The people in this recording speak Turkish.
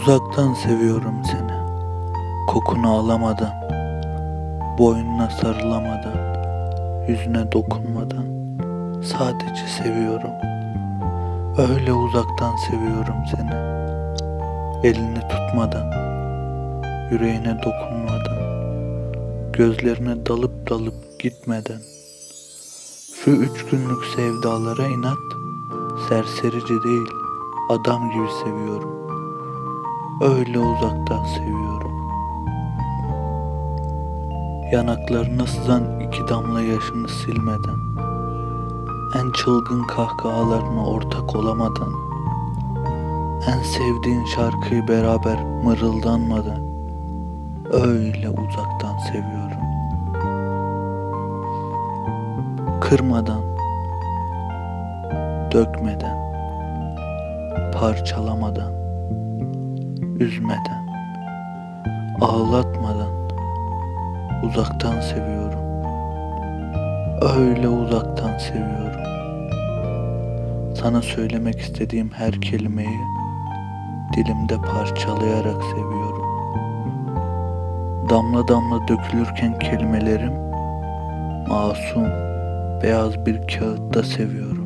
Uzaktan seviyorum seni. Kokunu alamadan, boynuna sarılamadan, yüzüne dokunmadan sadece seviyorum. Öyle uzaktan seviyorum seni. Elini tutmadan, yüreğine dokunmadan, gözlerine dalıp dalıp gitmeden. Şu üç günlük sevdalara inat, serserici değil, adam gibi seviyorum. Öyle uzaktan seviyorum. Yanaklarına sızan iki damla yaşını silmeden, en çılgın kahkahalarına ortak olamadan, en sevdiğin şarkıyı beraber mırıldanmadan, öyle uzaktan seviyorum. Kırmadan, dökmeden, parçalamadan, üzmeden, ağlatmadan uzaktan seviyorum. Öyle uzaktan seviyorum. Sana söylemek istediğim her kelimeyi dilimde parçalayarak seviyorum. Damla damla dökülürken kelimelerim masum beyaz bir kağıtta seviyorum.